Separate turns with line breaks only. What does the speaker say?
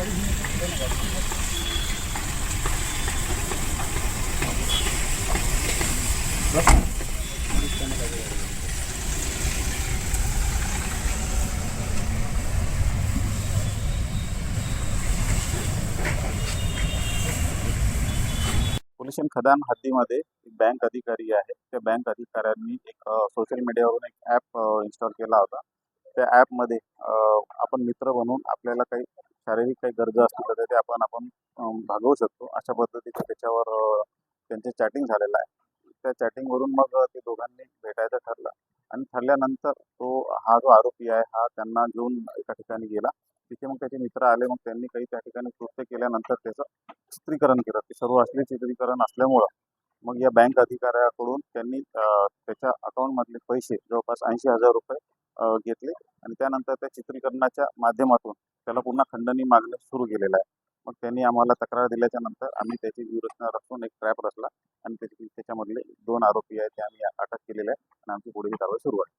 पोलिशन खदान हद्दीमध्ये एक बँक अधिकारी आहे. त्या बँक अधिकाऱ्यांनी एक सोशल मीडियावरून एक ऍप इन्स्टॉल केला होता. त्या ॲपमध्ये आपण मित्र बनवून आपल्याला काही शारीरिक काही गरजा असतील तर ते आपण आपण भागवू शकतो. अशा पद्धतीचं त्याच्यावर त्यांचे चॅटिंग झालेलं आहे. त्या चॅटिंगवरून मग ते दोघांनी भेटायचं ठरलं. आणि ठरल्यानंतर तो हा जो आरोपी आहे हा त्यांना घेऊन एका ठिकाणी गेला. तिथे मग त्याचे मित्र आले. मग त्यांनी काही त्या ठिकाणी कृत्य केल्यानंतर त्याचं चित्रीकरण केलं. ते सर्व असले चित्रीकरण असल्यामुळं मग या बँक अधिकाऱ्याकडून त्यांनी त्याच्या अकाउंटमधले पैसे जवळपास ऐंशी हजार रुपये घेतले. आणि त्यानंतर त्या चित्रीकरणाच्या माध्यमातून त्याला पुन्हा खंडणी मागणं सुरू केलेलं आहे. मग त्यांनी आम्हाला तक्रार दिल्याच्या नंतर आम्ही त्याची व्यूरचना रचून एक ट्रॅप रचला आणि त्याची त्याच्यामधले दोन आरोपी आहेत ते आम्ही अटक केलेले आहे आणि आमची पुढील कारवाई सुरू आहे.